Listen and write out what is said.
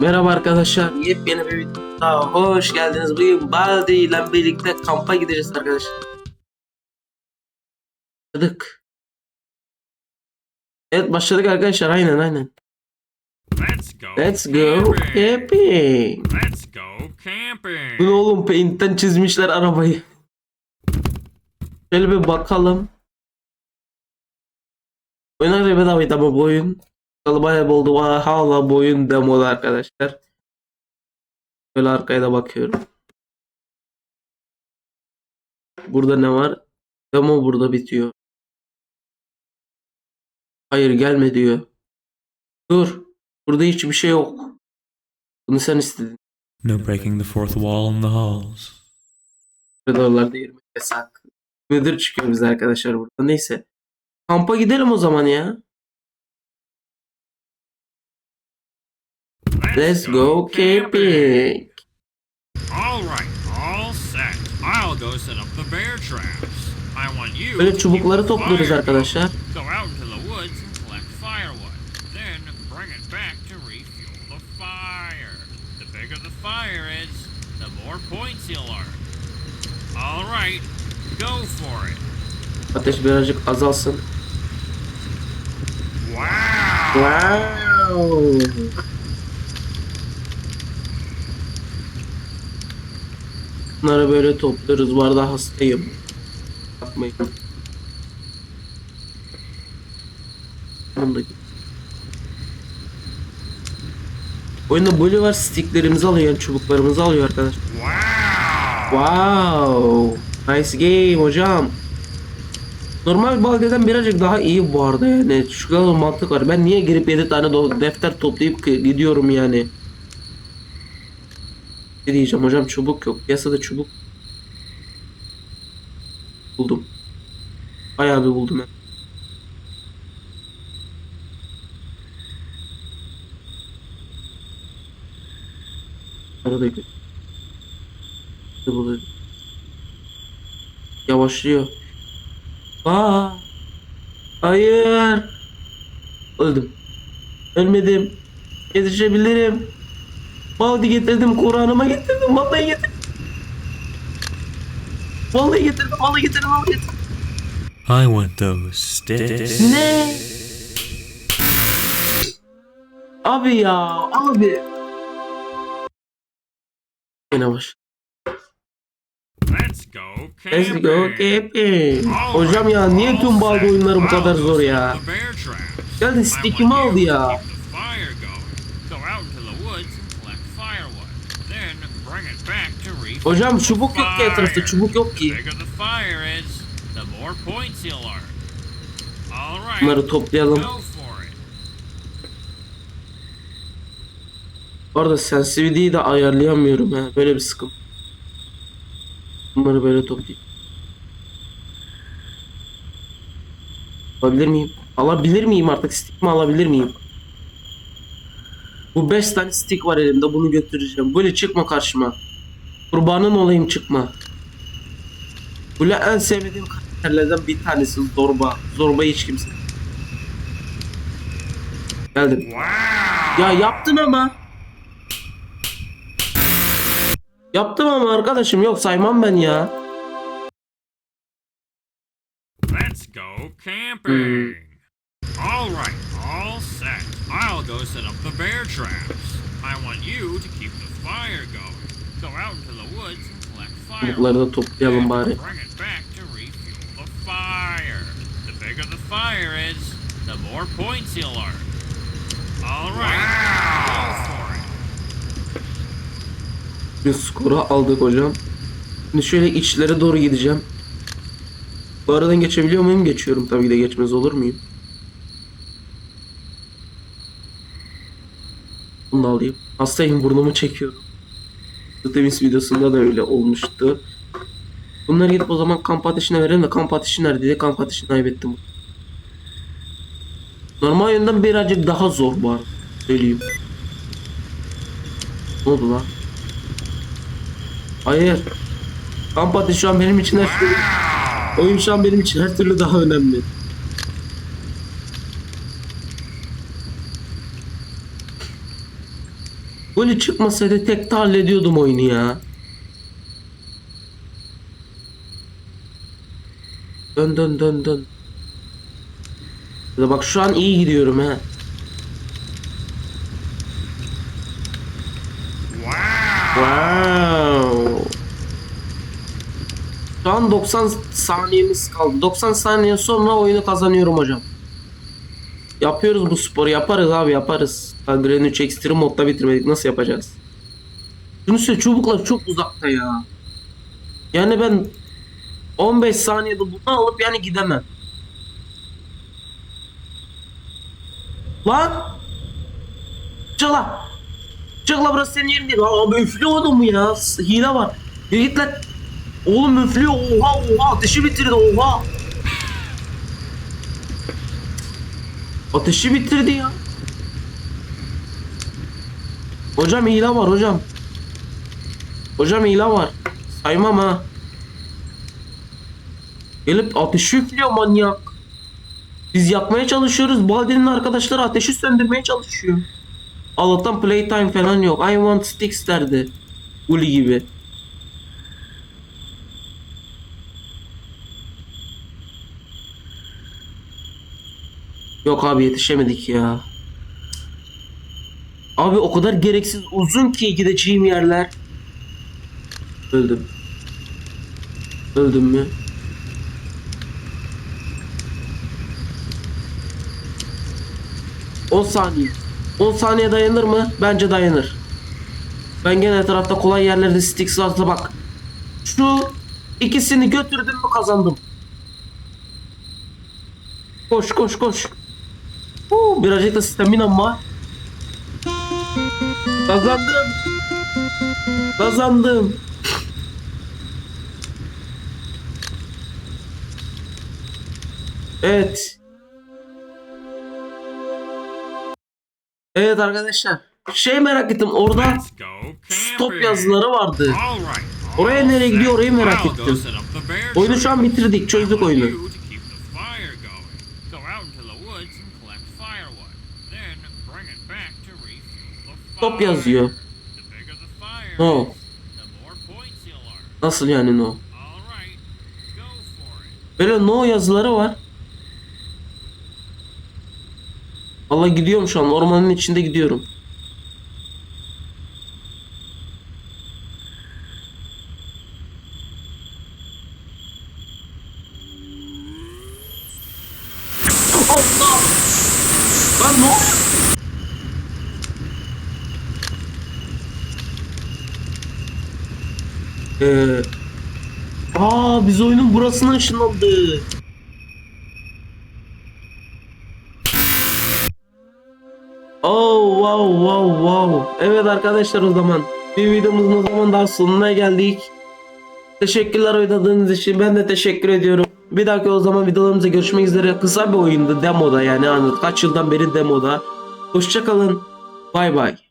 Merhaba arkadaşlar. Yepyeni bir video daha hoş geldiniz. Bugün Baldi ile birlikte kampa gideceğiz arkadaşlar. Başladık. Evet başladık arkadaşlar. Aynen aynen. Let's go. Let's go camping. Let's go camping. Bu ne oğlum paint'ten çizmişler arabayı. Şöyle bir bakalım. Oyunlar bedavaydı ama bu oyun. Bakalım bayağı oldu. Vay, Hala bu oyun demoda arkadaşlar. Böyle arkaya da bakıyorum. Burada ne var? Demo burada bitiyor. Hayır gelme diyor. Dur. Burada hiçbir şey yok. Bunu sen istedin. No breaking the fourth wall in the halls. Koridorlarda yürümek yasak. Müdür çıkıyor bize arkadaşlar burada. Neyse. Kampa gidelim o zaman ya. Let's go camping. All right, all set. I'll go set up the bear traps. I want you Böyle çubukları topluyoruz arkadaşlar. Go out into the woods and collect firewood. Then bring it back to refuel the fire. The bigger the fire is, the more points you'll earn. All right, go for it. Ateş birazcık azalsın. Wow! Wow. Bunları böyle topluyoruz. Bu arada hastayım. Bunu da- Oyunda böyle var sticklerimizi alıyor yani çubuklarımızı alıyor arkadaş. Wow! Nice game hocam. Normal baldeden birazcık daha iyi bu arada yani. Şu kadar mantık var. Ben niye girip 7 tane defter toplayıp gidiyorum yani. Ne diyeceğim hocam çubuk yok. Piyasada çubuk. Buldum. Bayağı bir buldum ben. Arada gö- Ne buluyor? Yavaşlıyor. Aa! Hayır! Öldüm. Ölmedim. Yetişebilirim. Baldi getirdim, Kur'an'ıma getirdim, vallahi getirdim. Vallahi getirdim, vallahi getirdim, vallahi getirdim. I want those sticks. Ne? Abi ya, abi. Yine baş. Let's go Let's camping. go camping. Hocam ya niye tüm balda oyunları bu kadar zor ya? Geldi stickimi aldı ya. keep the fire going. Go out into the woods and collect firewood. Then bring it back to refuel Hocam çubuk yok ki etrafta, çubuk yok ki. Bunları toplayalım. Bu arada sensitivity'yi de ayarlayamıyorum ha. Böyle bir sıkıntı. Bunları böyle toplayayım. Alabilir miyim? Alabilir miyim artık? Stick'imi alabilir miyim? Bu 5 tane stick var elimde. Bunu götüreceğim. Böyle çıkma karşıma. Kurbanın olayım çıkma. Böyle en sevmediğim karakterlerden bir tanesi Zorba. Zorba hiç kimse. Geldim. Ya yaptın ama. Yaptım ama arkadaşım yok saymam ben ya. Let's go camping. All right, all set. I'll go set up the bear traps. I want you to keep the fire going. Bunları da toplayalım bari. Bring it back to refuel the fire. The bigger the fire is, the more points you'll earn. All right, go for it. Bir skoru aldık hocam. Şimdi şöyle içlere doğru gideceğim. Bu aradan geçebiliyor muyum? Geçiyorum tabii ki de geçmez olur muyum? Bunu da alayım. Hastayım burnumu çekiyorum. Demis videosunda da öyle olmuştu. Bunları gidip o zaman kamp ateşine verelim de kamp ateşi nerede diye kamp ateşini kaybettim. Normal yönden birazcık daha zor arada. Söyleyeyim. Ne oldu lan? Hayır. Kamp ateşi şu an benim için her türlü... Oyun şu an benim için her türlü daha önemli. Golü çıkmasaydı tek de hallediyordum oyunu ya. Dön dön dön dön. Bak şu an iyi gidiyorum ha. Wow. Şu an 90 saniyemiz kaldı. 90 saniye sonra oyunu kazanıyorum hocam. Yapıyoruz bu sporu. Yaparız abi yaparız. Gren 3 Extreme modda bitirmedik. Nasıl yapacağız? Şunu söyle çubuklar çok uzakta ya. Yani ben 15 saniyede bunu alıp yani gidemem. Lan! Çala! Çala burası senin yerin değil. Abi üflüyordum mu ya? Hile var. Git lan. Oğlum üflüyor. Oha oha ateşi bitirdi oha. Ateşi bitirdi ya. Hocam hile var hocam. Hocam hile var. Saymam ha. Gelip ateşi üflüyor manyak. Biz yakmaya çalışıyoruz. Baldi'nin arkadaşları ateşi söndürmeye çalışıyor. Allah'tan playtime falan yok. I want sticks derdi. Uli gibi. Yok abi yetişemedik ya. Abi o kadar gereksiz uzun ki gideceğim yerler. Öldüm. Öldüm mü? On saniye. 10 saniye dayanır mı? Bence dayanır. Ben gene etrafta kolay yerlerde sticks varsa bak. Şu ikisini götürdüm mü kazandım. Koş koş koş. Huu, birazcık da staminam var. Kazandım. Kazandım. Evet. Evet arkadaşlar. Şey merak ettim orada stop yazıları vardı. Oraya nereye gidiyor orayı merak ettim. Oyunu şu an bitirdik çözdük oyunu. You to keep the fire going. Go out into the woods and collect firewood. Then bring it back to refuel the Stop yazıyor. No. Nasıl yani no? Böyle no yazıları var. Valla gidiyorum şu an ormanın içinde gidiyorum. Ee, aa biz oyunun burasına ışınlandık. Oh wow wow wow. Evet arkadaşlar o zaman bir videomuzun o zaman daha sonuna geldik. Teşekkürler oynadığınız için ben de teşekkür ediyorum. Bir dahaki o zaman videolarımızda görüşmek üzere. Kısa bir oyundu demoda yani anlat kaç yıldan beri demoda. Hoşçakalın. Bay bay.